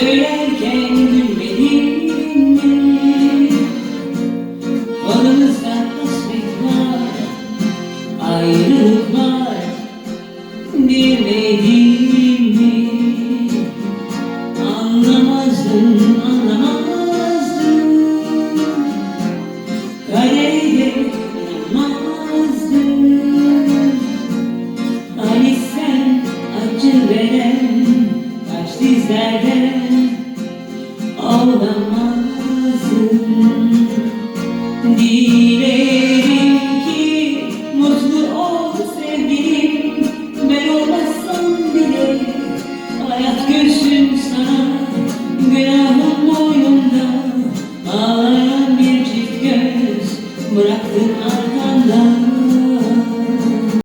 Söylerken gülmedin mi? Aramızda var Ayrılık var Bilmedin mi? Anlamazdın, anlamazdın Kadere inanmazdın hani acı veren Taş dizlerde ağlamazdım Dilerim ki mutlu ol sevgilim. Ben olmasam bile hayat görsün sana. Günahım boynumda ağlayan bir çift göz. Bıraktın arkada